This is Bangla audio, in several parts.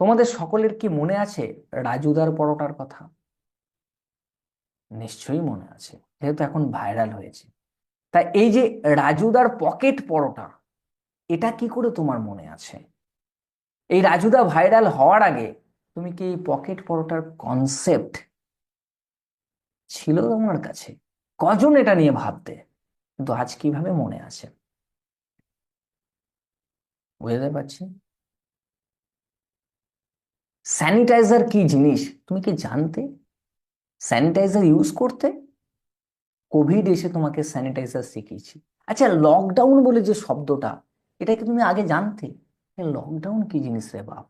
তোমাদের সকলের কি মনে আছে রাজুদার পরোটার কথা? নিশ্চয়ই মনে আছে, যেহেতু এখন ভাইরাল হয়েছে। তা এই যে রাজুদার পকেট পরোটা, এটা কি করে তোমার মনে আছে? এই রাজুদা ভাইরাল হওয়ার আগে তুমি কি এই পকেট পরোটার কনসেপ্ট ছিল তোমার কাছে? কজন এটা নিয়ে ভাবতে? কিন্তু আজ কীভাবে মনে আছে? বুঝতে পারছি? স্যানিটাইজার কি জিনিস? তুমি কি জানতে? স্যানিটাইজার ইউজ করতে? কোভিড এসে তোমাকে স্যানিটাইজার শিখিয়েছি। আচ্ছা লকডাউন বলে যে শব্দটা, এটা কি তুমি আগে জানতে? লকডাউন কি জিনিস রে বাপ?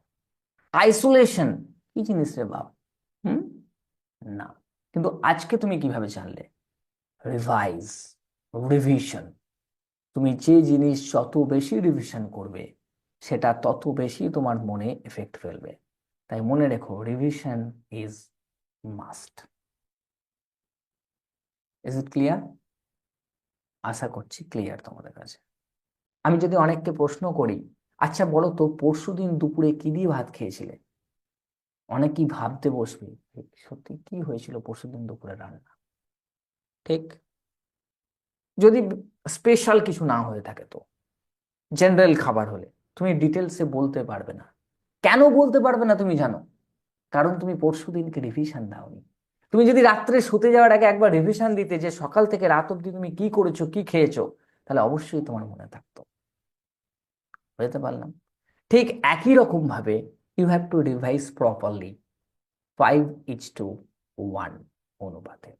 আইসোলেশন কি জিনিস রে বাপ? হুম? না। কিন্তু আজকে তুমি কীভাবে জানলে? Revise, revision. তুমি যে জিনিস যত বেশি রিভিশন করবে, সেটা তত বেশি তোমার মনে এফেক্ট ফেলবে। তাই মনে রেখো revision is must is it clear আশা করছি ক্লিয়ার তোমাদের কাছে। আমি যদি অনেককে প্রশ্ন করি আচ্ছা বলো তো পরশুদিন দুপুরে কি দিয়ে ভাত খেয়েছিলে? অনেকেই ভাবতে বসবে সত্যি কি হয়েছিল পরশুদিন দুপুরে রান্না? ঠিক? যদি স্পেশাল কিছু না হয়ে থাকে তো জেনারেল খাবার হলে, তুমি ডিটেলসে বলতে পারবে না। কেন বলতে পারবে না তুমি জানো? কারণ তুমি পরশু দিনকে রিভিশন দাওনি। তুমি যদি রাত্রে শুতে যাওয়ার আগে একবার রিভিশন দিতে যে সকাল থেকে রাত অবধি তুমি কি করেছ, কি খেয়েছো, তাহলে অবশ্যই তোমার মনে থাকতো। বুঝতে পারলাম? ঠিক একই রকম ভাবে you have to revise properly five each to one অনুপাতে।